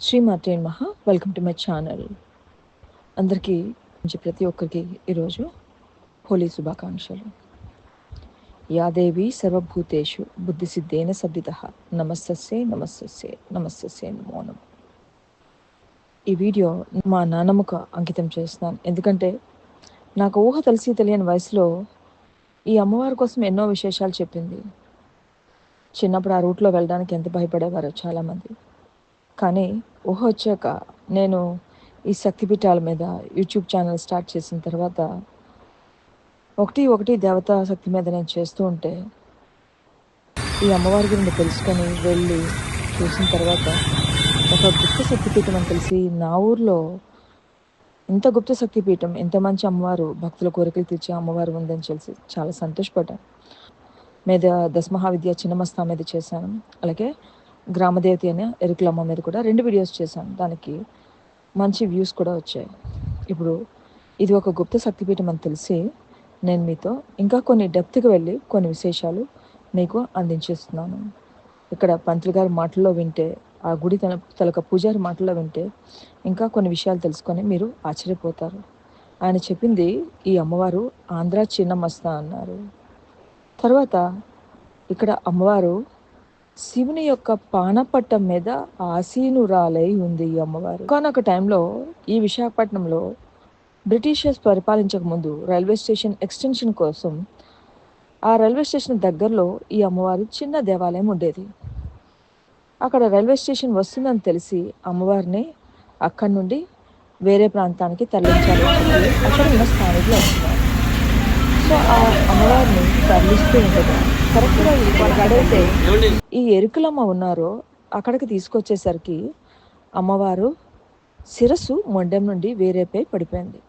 శ్రీ శ్రీమాతే మహా welcome to my channel అందరికీ ప్రతి ఒక్కరికి ఈరోజు హోలీ శుభాకాంక్షలు. యాదేవి సర్వభూతేషు బుద్ధిసిద్ధేన సద్దిత నమస్తే నమస్తస్యే నమస్తే నమో నమః. ఈ వీడియో మా నాన్నమ్మకు అంకితం చేస్తున్నాను. ఎందుకంటే నాకు ఊహ తెలిసి తెలియని వయసులో ఈ అమ్మవారి కోసం ఎన్నో విశేషాలు చెప్పింది. చిన్నప్పుడు ఆ రూట్లో వెళ్ళడానికి ఎంత భయపడేవారో చాలామంది. కానీ ఊహ వచ్చాక నేను ఈ శక్తిపీఠాల మీద యూట్యూబ్ ఛానల్ స్టార్ట్ చేసిన తర్వాత ఒకటి ఒకటి దేవతా శక్తి మీద నేను చేస్తూ ఉంటే ఈ అమ్మవారి గురించి తెలుసుకొని వెళ్ళి చూసిన తర్వాత ఒక గుప్త శక్తిపీఠం అని తెలిసి నా ఊర్లో ఇంత గుప్త శక్తిపీఠం ఇంత మంచి అమ్మవారు భక్తుల కోరికలు తీర్చే అమ్మవారు ఉందని తెలిసి చాలా సంతోషపడ్డాను. మీద దశమహావిద్య చిన్నమస్తా మీద చేశాను. అలాగే గ్రామదేవతి అనే ఎరుకులమ్మ మీద కూడా రెండు వీడియోస్ చేశాను. దానికి మంచి వ్యూస్ కూడా వచ్చాయి. ఇప్పుడు ఇది ఒక గుప్త శక్తిపీఠం అని తెలిసి నేను మీతో ఇంకా కొన్ని డెప్త్కి వెళ్ళి కొన్ని విశేషాలు మీకు అందించేస్తున్నాను. ఇక్కడ పంతులు గారి మాటల్లో వింటే ఆ గుడి తన తలక పూజారి మాటల్లో వింటే ఇంకా కొన్ని విషయాలు తెలుసుకొని మీరు ఆశ్చర్యపోతారు. ఆయన చెప్పింది ఈ అమ్మవారు ఆంధ్ర చిన్నమస్తా అన్నారు. తర్వాత ఇక్కడ అమ్మవారు శివుని యొక్క పానపట్టం మీద ఆసీనురాలై ఉంది ఈ అమ్మవారు. ఒకనొక టైంలో ఈ విశాఖపట్నంలో బ్రిటిషర్స్ పరిపాలించక ముందు రైల్వే స్టేషన్ ఎక్స్టెన్షన్ కోసం ఆ రైల్వే స్టేషన్ దగ్గరలో ఈ అమ్మవారి చిన్న దేవాలయం ఉండేది. అక్కడ రైల్వే స్టేషన్ వస్తుందని తెలిసి అమ్మవారిని అక్కడి నుండి వేరే ప్రాంతానికి తరలించాలి అక్కడ ఉన్న స్థానికులు వస్తున్నారు సో ఆ అమ్మవారిని తరలిస్తూ ఉండగా కరెక్ట్గా ఎక్కడైతే ఈ ఎరుకులమ్మ ఉన్నారో అక్కడికి తీసుకొచ్చేసరికి అమ్మవారు శిరస్సు మొండెం నుండి వేరేపై పడిపోయింది.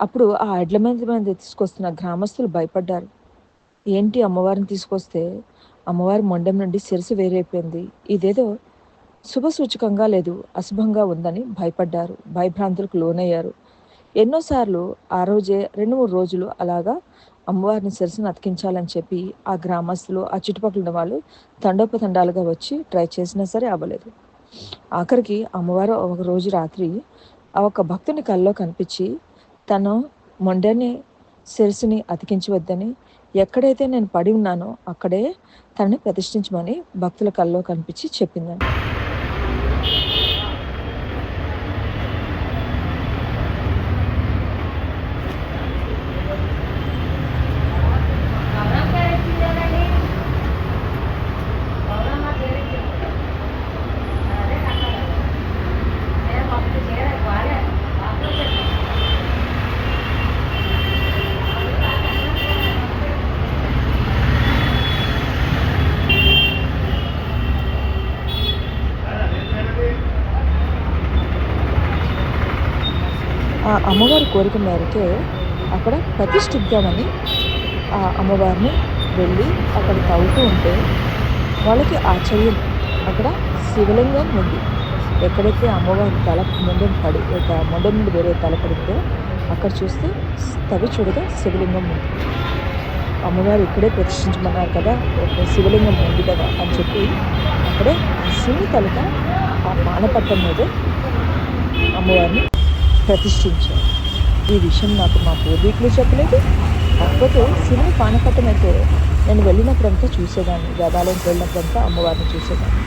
అప్పుడు ఆ ఎడ్ల మీద మీద తీసుకొస్తున్న గ్రామస్తులు భయపడ్డారు. ఏంటి అమ్మవారిని తీసుకొస్తే అమ్మవారి మొండెం నుండి శిరస్సు వేరైపోయింది ఇదేదో శుభ సూచకంగా లేదు అశుభంగా ఉందని భయపడ్డారు భయభ్రాంతులకు లోనయ్యారు. ఎన్నోసార్లు ఆ రోజే రెండు మూడు రోజులు అలాగా అమ్మవారిని సరసన అతికించాలని చెప్పి ఆ గ్రామస్తులు ఆ చుట్టుపక్కల ఉన్న వాళ్ళు తండోపతండాలుగా వచ్చి ట్రై చేసినా సరే అవ్వలేదు. ఆఖరికి అమ్మవారు ఒక రోజు రాత్రి ఆ ఒక భక్తుని కల్లో కనిపించి తను మొండని శిరస్సుని అతికించవద్దని ఎక్కడైతే నేను పడి ఉన్నానో అక్కడే తనని ప్రతిష్ఠించమని భక్తుల కల్లో కనిపించి చెప్పిందని అమ్మవారి కోరిక మేరకే అక్కడ ప్రతిష్ఠిద్దామని ఆ అమ్మవారిని వెళ్ళి అక్కడ తవ్వుతూ ఉంటే వాళ్ళకి ఆశ్చర్యం. అక్కడ శివలింగం ఉంది. ఎక్కడైతే అమ్మవారి తల ముండం పడి ఒక ముండం నుండి వేరే తల పడిందో అక్కడ చూస్తే తవి చూడగా శివలింగం ఉంది. అమ్మవారు ఇక్కడే ప్రతిష్ఠించమన్నారు కదా ఒక శివలింగం ఉంది కదా అని చెప్పి అక్కడే శివుని తలక ఆ మానపట్టం మీదే అమ్మవారిని ప్రతిష్ఠించారు. ఈ విషయం నాకు మా పూర్వీకులు చెప్పలేదు. కాకపోతే శివుని పానపట్టం అయితే నేను వెళ్ళినప్పుడంతా చూసేదాన్ని. దేవాలయంకి వెళ్ళినప్పుడంతా అమ్మవారిని చూసేదాన్ని.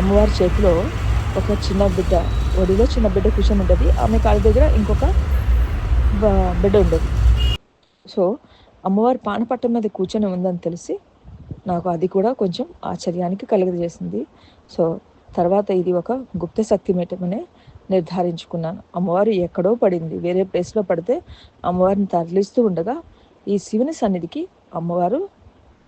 అమ్మవారి చేతిలో ఒక చిన్న బిడ్డ ఒడిలో చిన్న బిడ్డ కూర్చొని ఉండేది ఆమె కాళ్ళ దగ్గర ఇంకొక బిడ్డ ఉండేది. సో అమ్మవారి పానపట్టం మీద కూర్చొని ఉందని తెలిసి నాకు అది కూడా కొంచెం ఆశ్చర్యానికి కలుగజేసింది. సో తర్వాత ఇది ఒక గుప్త శక్తి మేటమనే నిర్ధారించుకున్నాను. అమ్మవారు ఎక్కడో పడింది. వేరే ప్లేస్లో పడితే అమ్మవారిని తరలిస్తూ ఉండగా ఈ శివుని సన్నిధికి అమ్మవారు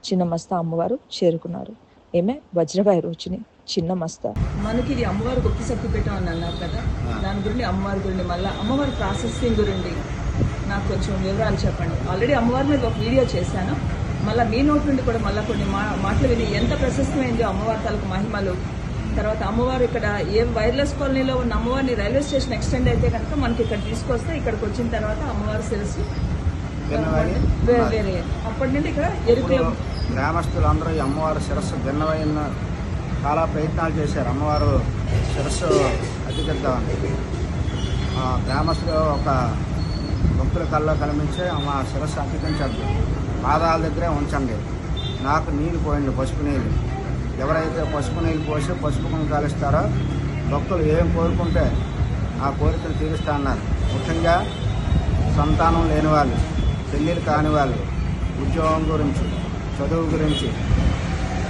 చిన్న మస్తా అమ్మవారు చేరుకున్నారు. ఏమే? వజ్రబాయి రోజుని చిన్న మస్తా మనకి ఇది అమ్మవారు శక్తి పీఠం అని అన్నారు కదా? దాని గురించి అమ్మవారి గురించి మళ్ళీ అమ్మవారి ప్రాసెసింగ్ గురించి నాకు కొంచెం వివరాలు చెప్పండి. ఆల్రెడీ అమ్మవారి మీద ఒక వీడియో చేశాను. మళ్ళీ మీ నోటి నుండి కూడా మళ్ళీ కొన్ని మా మాటలు విని ఎంత ప్రశస్తమైందో అమ్మవారి తాలూకు మహిమలు తర్వాత అమ్మవారు ఇక్కడ ఏ వైర్లెస్ కాలనీలో ఉన్న అమ్మవారిని రైల్వే స్టేషన్ ఎక్స్టెండ్ అయితే కనుక మనకి ఇక్కడ తీసుకొస్తే ఇక్కడికి వచ్చిన తర్వాత అమ్మవారి శిరస్సు వేరే అప్పటి నుండి ఇక్కడ ఎరుకుల గ్రామస్తులందరూ అమ్మవారి శిరస్సు భిన్నమైన చాలా ప్రయత్నాలు చేశారు. అమ్మవారు శిరస్సు అడ్డుకెద్దామని ఆ గ్రామస్తులు ఒక భక్తుల కల్లో కనిపించి అమ్మ శిరస్సు అడ్డుకించద్దు పాదాల దగ్గరే ఉంచండి. నాకు నీళ్ళు పోయండి పసుపు నీళ్ళు. ఎవరైతే పసుపు నీళ్ళు పోసి పసుపు కాలుస్తారో భక్తులు ఏం కోరుకుంటే ఆ కోరికలు తీరుస్తా అన్నారు. ముఖ్యంగా సంతానం లేని వాళ్ళు పెళ్ళిళ్ళు కాని వాళ్ళు ఉద్యోగం గురించి చదువు గురించి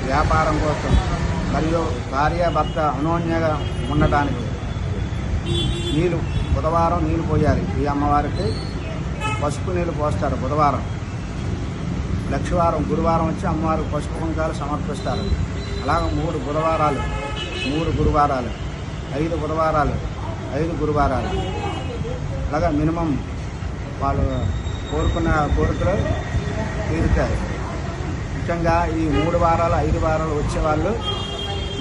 వ్యాపారం కోసం మరియు భార్య భర్త అనోన్యగా ఉండటానికి నీళ్ళు బుధవారం నీళ్ళు పోయాలి. ఈ అమ్మవారికి పసుపు నీళ్ళు పోస్తారు బుధవారం. లక్షవారం గురువారం వచ్చి అమ్మవారికి పసుపు కుంకాలు సమర్పిస్తారు. అలాగే మూడు బుధవారాలు మూడు గురువారాలు ఐదు బుధవారాలు ఐదు గురువారాలు. అలాగా మినిమం వాళ్ళు కోరుకున్న కోరికలు తీరుతాయి ముఖ్యంగా ఈ మూడు వారాలు ఐదు వారాలు వచ్చేవాళ్ళు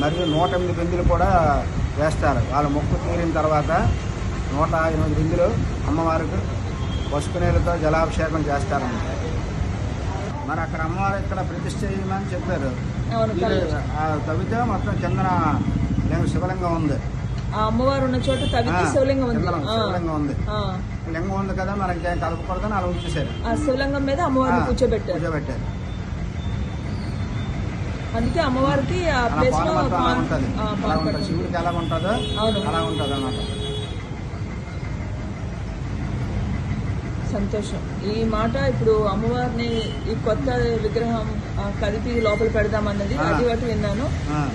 మరియు నూట ఎనిమిది బిందులు కూడా వేస్తారు. వాళ్ళ మొక్కు తీరిన తర్వాత నూట ఎనిమిది బిందులు అమ్మవారికి పసుపు నీళ్ళతో జలాభిషేకం చేస్తారన్నమాట. మరి అక్కడ అమ్మవారు ఇక్కడ ప్రతిష్ఠ చేయమని చెప్పారు. తవ్వితే మొత్తం లింగ శివలింగం ఉంది. ఆ అమ్మవారు ఉన్న చోట తవ్వితే శివలింగం ఉంది. శివలింగం ఉంది. లింగం ఉంది కదా మనకి కలపకూడదని అలా ఉంచేశారు. ఆ శివలింగం మీద అమ్మవారిని కూర్చోబెట్టారు. కూర్చోబెట్టారు. అందుకే అమ్మవారికి ఆ ప్లేస్లో. శివుడికి ఎలా ఉంటుందో. అలా ఉంటుంది అన్నమాట సంతోషం. ఈ మాట ఇప్పుడు అమ్మవారిని ఈ కొత్త విగ్రహం ఆ, కదిపి లోపల పెడదామన్నది. అది ఒకటి విన్నాను.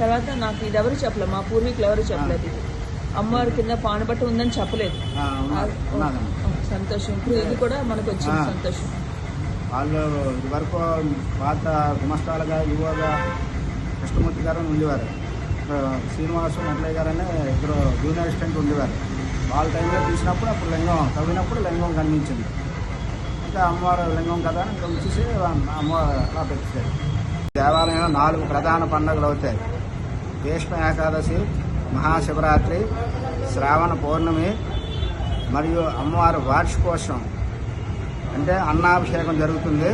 తర్వాత నాకు ఇది ఎవరు చెప్పలేదు మా పూర్వీకులు ఎవరు చెప్పలేదు ఇది. అమ్మవారి కింద పానబట్ట ఉందని చెప్పలేదు. సంతోషం. ఇప్పుడు ఇది కూడా మనకు వచ్చింది. సంతోషం. వాళ్ళు ఇదివరకు పాత గుమస్తాలుగా యువగా కృష్ణమూర్తి గారు ఉండేవారు. శ్రీనివాసు మురళయ్య గారు అని ఇద్దరు జూనియర్ అసిస్టెంట్ ఉండేవారు. వాళ్ళ టైంలో తీసినప్పుడు అప్పుడు లింగం తవ్వినప్పుడు లింగం కనిపించింది. అమ్మవారు లింగం కదా అని ఇక్కడ ఉంచేసి అమ్మవారు అలా పెట్టారు. దేవాలయంలో నాలుగు ప్రధాన పండుగలు అవుతాయి. భీష్మ ఏకాదశి మహాశివరాత్రి శ్రావణ పౌర్ణమి మరియు అమ్మవారి వార్షికోత్సవం. అంటే అన్నాభిషేకం జరుగుతుంది.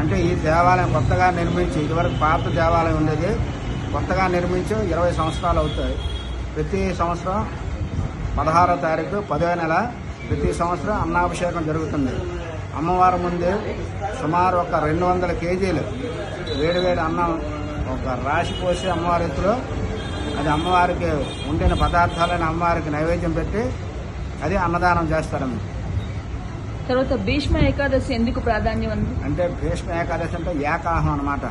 అంటే ఈ దేవాలయం కొత్తగా నిర్మించి ఇదివరకు పాత దేవాలయం ఉండేది. కొత్తగా నిర్మించి ఇరవై సంవత్సరాలు అవుతాయి. ప్రతి సంవత్సరం పదహారో తారీఖు పదో నెల ప్రతి సంవత్సరం అన్నాభిషేకం జరుగుతుంది. అమ్మవారి ముందు సుమారు ఒక రెండు వందల కేజీలు వేడివేడి అన్నం ఒక రాశి పోసి అమ్మవారి ఎత్తులో అది అమ్మవారికి వండిన పదార్థాలను అమ్మవారికి నైవేద్యం పెట్టి అది అన్నదానం చేస్తారన్నమాట తర్వాత భీష్మ ఏకాదశి ఎందుకు ప్రాధాన్యం అంటే భీష్మ ఏకాదశి అంటే ఏకాహం అనమాట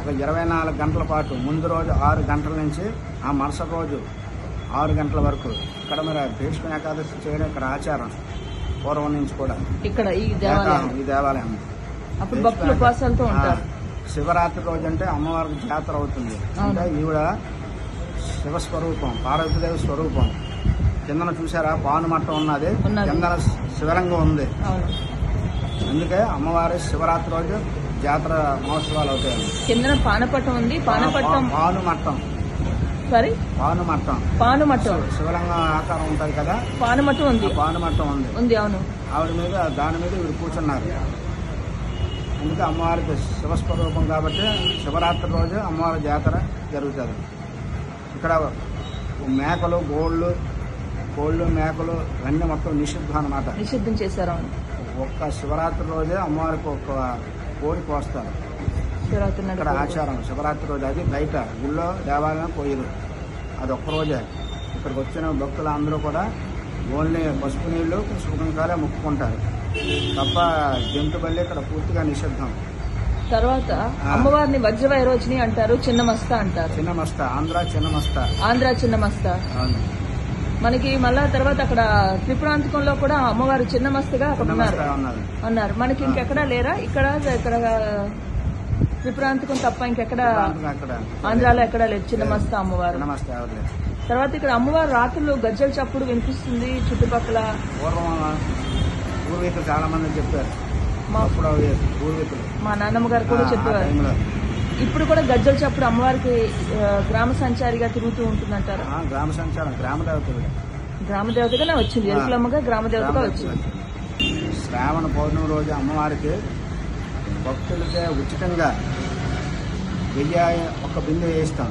ఒక ఇరవై నాలుగు గంటల పాటు ముందు రోజు ఆరు గంటల నుంచి ఆ మరుసటి రోజు ఆరు గంటల వరకు. ఇక్కడ మరి భీష్మ ఏకాదశి చేయడం ఇక్కడ ఆచారం. పూర్వం నుంచి కూడా ఇక్కడ ఈ దేవాలయం. ఈ దేవాలయం. అప్పుడు భక్తులు ఉపవాసాలతో ఉంటారు. శివరాత్రి రోజు అంటే అమ్మవారికి జాతర అవుతుంది. అంటే ఈవిడ శివస్వరూపం పార్వతీదేవి స్వరూపం. కిందన చూసారా పానుమట్టం ఉన్నది. ఉన్నది. కిందన శివలింగం ఉంది. అందుకే అమ్మవారి శివరాత్రి రోజు జాతర మహోత్సవాలు అవుతాయి. కిందన పానపట్టం ఉంది. పానపట్టం పాను మట్టం సారీ? పాను మట్టం పానుమట్టం శివలింగం ఆకారం ఉంటుంది కదా? పానుమట్టం ఉంది. పాను మట్టం ఉంది. ఉంది అవును. ఆవిడ మీద దాని మీద వీడు కూర్చున్నారు. అందుకే అమ్మవారికి శివస్వరూపం కాబట్టి శివరాత్రి రోజు అమ్మవారి జాతర జరుగుతుంది. ఇక్కడ మేకలు గోళ్ళు కోళ్ళు మేకలు ఇవన్నీ మొత్తం నిషిద్ధం అనమాట నిషిద్ధం చేశారు ఒక్క శివరాత్రి రోజే అమ్మవారికి ఒక కోడి కోస్తారు. శివరాత్రి ఆచారం. శివరాత్రి రోజు అది బయట గుళ్ళో దేవాలయం పోయిరు. అది ఒక్క రోజే ఇక్కడికి వచ్చిన భక్తులు అందరూ కూడా ఓన్లీ పసుపు పసుపు కుంకాలే ముక్కుకుంటారు. తప్ప జంతు బల్లి ఇక్కడ పూర్తిగా నిషిద్ధం తర్వాత. అమ్మవారిని వజ్రవైరోచిని అంటారు చిన్న మస్త అంటారు. చిన్న మస్త ఆంధ్ర చిన్న మస్త ఆంధ్ర చిన్న మస్త అవును. మనకి మళ్ళా తర్వాత అక్కడ త్రిపురాంతకంలో కూడా అమ్మవారు చిన్న మస్తగా అక్కడ ఉన్నారు. అన్నారు. మనకి ఇంకెక్కడా లేరా? ఇక్కడ ఇక్కడ త్రిపురాంతకం తప్ప ఇంకెక్కడ ఆంధ్రాలో ఎక్కడా లేదు. చిన్న మస్త అమ్మవారు తర్వాత ఇక్కడ అమ్మవారు రాత్రులు గజ్జల చప్పుడు వినిపిస్తుంది చుట్టుపక్కల. పూర్వం పూర్వీకులు చాలా మంది చెప్పారు. మా అప్పుడు పూర్వీకులు. మా నాన్నమ్మ గారు కూడా చెప్పేవారు. ఇప్పుడు కూడా గజ్జల చప్పుడు అమ్మవారికి గ్రామ సంచారిగా తిరుగుతూ ఉంటుందంటారు? గ్రామ సంచారం గ్రామ దేవతలు. గ్రామ దేవతగానే వచ్చింది. ఎరుకులమ్మగా గ్రామ దేవతగా వచ్చింది. శ్రావణ పౌర్ణమి రోజు అమ్మవారికి భక్తులకే ఉచితంగా వెయ్యి ఒక బిందె వేయిస్తాం.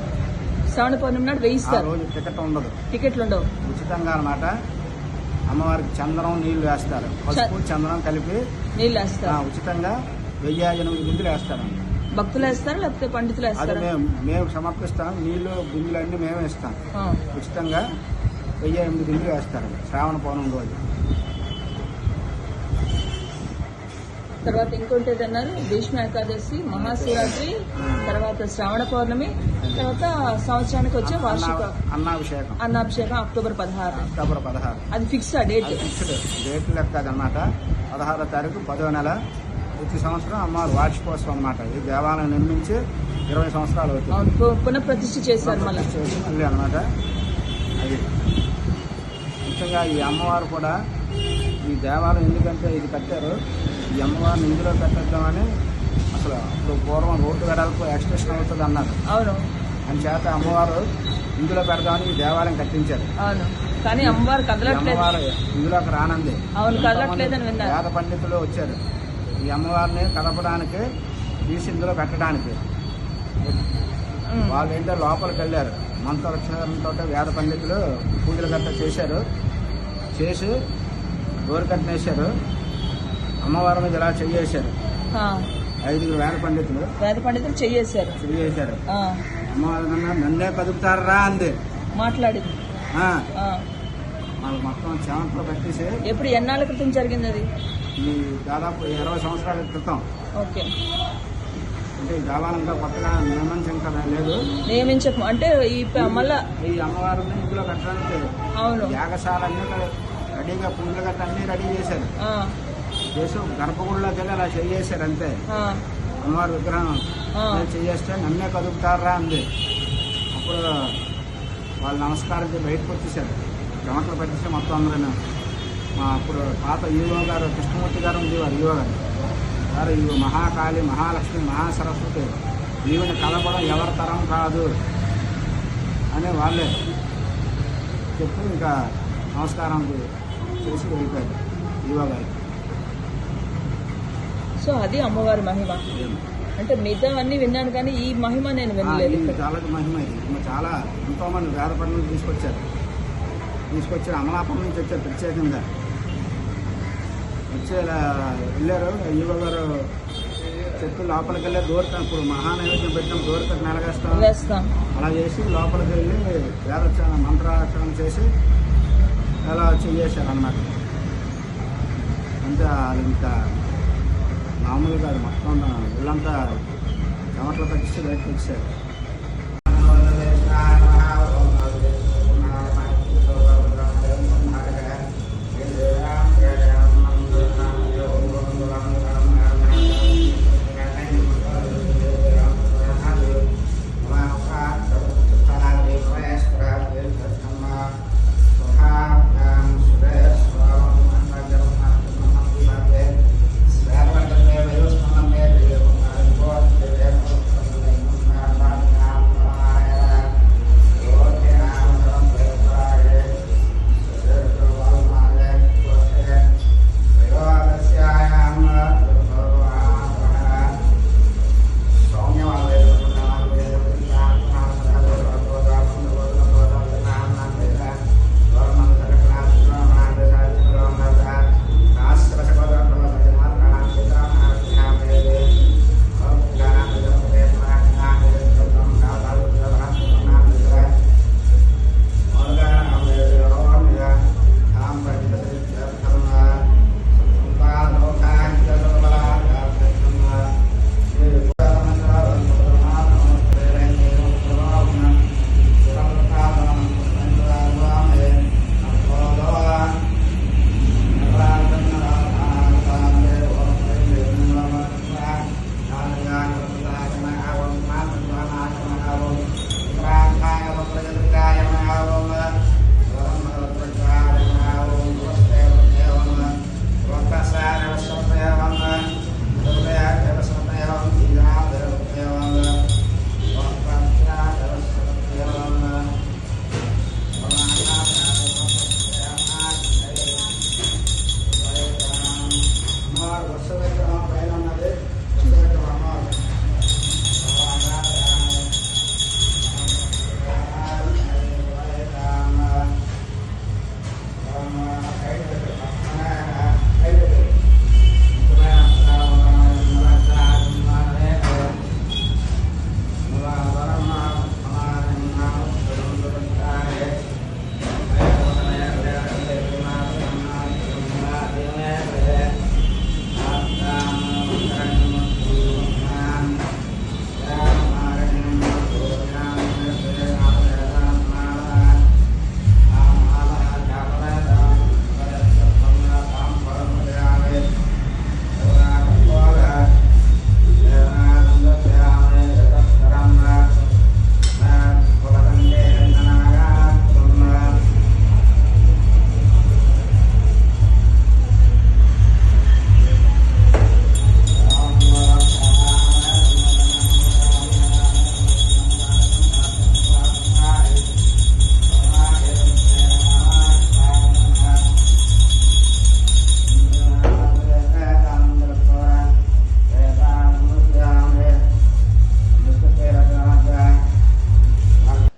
శ్రావణ పౌర్ణమి నాడు ఆ వేయిస్తారు రోజు టికెట్ ఉండదు టికెట్లు ఉండవు. ఉచితంగా అన్నమాట. అమ్మవారికి చందనం నీళ్ళు వేస్తారు. పసుపు చందనం కలిపి నీళ్ళు ఆ, వేస్తారు ఉచితంగా వెయ్యి ఎనిమిది బిందులు వేస్తారండి. భక్తులు వేస్తారా లేకపోతే పండితులు అది వేస్తారా? మేము మేము సమర్పిస్తాం. నీళ్ళు బిందులు అన్ని మేమే ఇస్తాం. ఉచితంగా వెయ్యి ఎనిమిది బిందులు వేస్తారు. శ్రావణ పౌర్ణమి రోజు. తర్వాత ఇంకోటి ఏదన్నారు భీష్మ ఏకాదశి మహాశివరాత్రి తర్వాత శ్రావణ పౌర్ణమి తర్వాత సంవత్సరానికి వచ్చే వార్షిక అన్నా- అన్నాభిషేకం. అన్నాభిషేకం అక్టోబర్ పదహారు. అక్టోబర్ పదహారు. అది ఫిక్స్ ఆ డేట్ ఫిక్స్డ్ డేట్ లెక్క అదనమాట పదహారో తారీఖు పదో నెల. ప్రతి సంవత్సరం అమ్మవారు వార్షికోత్సవం అనమాట ఈ దేవాలయం నిర్మించి ఇరవై సంవత్సరాలు అవుతుంది. పునఃప్రతిష్ఠ చేశారు మళ్ళీ. మళ్ళీ అనమాట అది ముఖ్యంగా ఈ అమ్మవారు కూడా ఈ దేవాలయం ఎందుకంటే ఇది కట్టారు? ఈ అమ్మవారిని ఇందులో కట్టేద్దామని అసలు అప్పుడు పూర్వం రోడ్డు వెడల్పు ఎక్స్టెన్షన్ అవుతుంది అన్నారు. అవును. అని చేత అమ్మవారు ఇందులో పెడదామని ఈ దేవాలయం కట్టించారు. అవును. కానీ అమ్మవారు కదలట్లేదు. అమ్మవారు ఇందులోకి రానంది. అవును, కదలట్లేదని. వేద పండితులు వచ్చారు. ఈ అమ్మవారిని కదపడానికి తీసి ఇందులో పెట్టడానికి. వాళ్ళు ఏంటో లోపలికి వెళ్ళారు. మంత్రోచ్చారంతో వేద పండితులు పూజలు గట్ట చేశారు. చేసి డోర్ కట్టనేశారు. అమ్మవారి మీద ఇలా చెయ్యేశారు. ఐదుగురు వేద పండితులు. వేద పండితులు చెయ్యేశారు. చెయ్యేశారు. అమ్మవారి నన్నే కదుపుతారా అంది. మాట్లాడింది. వాళ్ళు మొత్తం చెవంట్లో పెట్టేసి ఎప్పుడు ఎన్నాళ్ళ క్రితం జరిగింది అది ఈ దాదాపు ఇరవై సంవత్సరాల క్రితం. ఓకే. అంటే దేవాలయంగా కొత్తగా నిర్మించం కదా లేదు. నియమించక అంటే ఈ మళ్ళా ఈ అమ్మవారిని ఇందులో కట్టడానికి అవును. యాగశాల అన్ని రెడీగా పూజలు గట్ట అన్ని రెడీ చేశారు. చేసి గర్భగుడిలోకి వెళ్ళి అలా చేయేశారు అంతే అమ్మవారి విగ్రహం చేయేస్తే నన్నే కదుపుతారా అంది. అప్పుడు వాళ్ళు నమస్కారం చేసి బయటకు వచ్చేసారు చెమటలు పెట్టేసి మొత్తం అందరూ మా అప్పుడు పాత ఈవో గారు కృష్ణమూర్తి గారు ఉండేవారు ఈవో గారు. సార్ ఈ మహాకాళి మహాలక్ష్మి మహాసరస్వతి ఈవిని కలపడం ఎవరి తరం కాదు అని వాళ్ళే చెప్పి ఇంకా నమస్కారం చేసి వెళ్ళిపోయారు ఈవో గారు సో అది అమ్మవారి మహిమ. అంటే మిగతా అన్ని విన్నాను కానీ ఈ మహిమ నేను వినలేదు ఇక్కడ. చాలా మహిమ ఇది. చాలా ఎంతో మంది వేద పండుగలు తీసుకొచ్చారు. తీసుకొచ్చి అమలాపురం నుంచి వచ్చారు ప్రత్యేకంగా. వచ్చి ఇలా వెళ్ళారు. ఈవో గారు చెప్పి లోపలికి వెళ్ళి కట్- ఇప్పుడు మహానైవేద్యం పెట్టిన. డోర్ కట్ నెలగేస్తాం అలా చేసి లోపలికి వెళ్ళి వేదోచ్చారణ మంత్రాచరణ చేసి అలా చేశారు అన్నమాట అంటే వాళ్ళు ఇంకా మామూలుగా అది మొత్తం ఇల్లంతా చెమటలు పచ్చి బయటకు వచ్చారు. Thank you.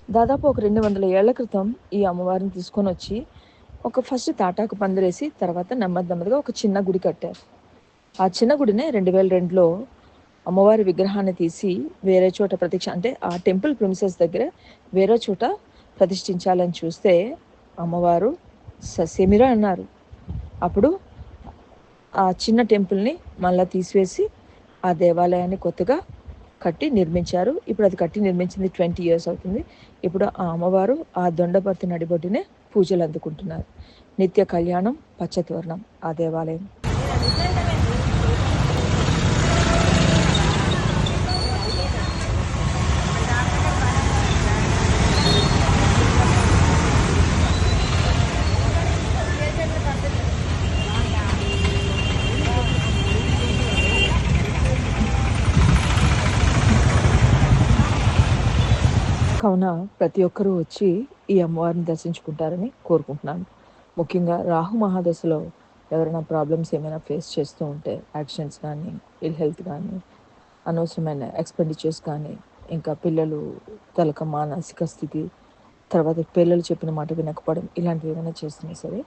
దాదాపు ఒక రెండు వందల ఏళ్ళ క్రితం ఈ అమ్మవారిని తీసుకొని వచ్చి ఒక ఫస్ట్ తాటాకు పందిరేసి తర్వాత నెమ్మది నెమ్మదిగా ఒక చిన్న గుడి కట్టారు. ఆ చిన్న గుడినే రెండు వేల రెండులో అమ్మవారి విగ్రహాన్ని తీసి వేరే చోట ప్రతిష్ఠ అంటే ఆ టెంపుల్ ప్రిమిసెస్ దగ్గర వేరే చోట ప్రతిష్ఠించాలని చూస్తే అమ్మవారు ససేమిరా అన్నారు. అప్పుడు ఆ చిన్న టెంపుల్ని మళ్ళీ తీసివేసి ఆ దేవాలయాన్ని కొత్తగా కట్టి నిర్మించారు. ఇప్పుడు అది కట్టి నిర్మించింది ట్వంటీ ఇయర్స్ అవుతుంది. ఇప్పుడు ఆ అమ్మవారు ఆ దొండపర్తి నడిబొడ్డునే పూజలు అందుకుంటున్నారు. నిత్య కళ్యాణం పచ్చత్వర్ణం ఆ దేవాలయం. కావున ప్రతి ఒక్కరూ వచ్చి ఈ అమ్మవారిని దర్శించుకుంటారని కోరుకుంటున్నాను. ముఖ్యంగా రాహు మహాదశలో ఎవరైనా ప్రాబ్లమ్స్ ఏమైనా ఫేస్ చేస్తూ ఉంటే యాక్సిడెంట్స్ కానీ ఇల్ హెల్త్ కానీ అనవసరమైన ఎక్స్పెండిచర్స్ కానీ ఇంకా పిల్లలు తలక మానసిక స్థితి తర్వాత పిల్లలు చెప్పిన మాట వినకపోవడం ఇలాంటివి ఏమైనా చేస్తున్నా సరే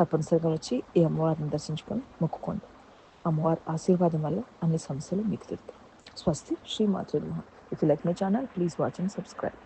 తప్పనిసరిగా వచ్చి ఈ అమ్మవారిని దర్శించుకొని మొక్కుకోండి. అమ్మవారి ఆశీర్వాదం వల్ల అన్ని సమస్యలు మీకు తిరుగుతాయి స్వస్తి శ్రీ మాతృ if you like my channel please watch and subscribe.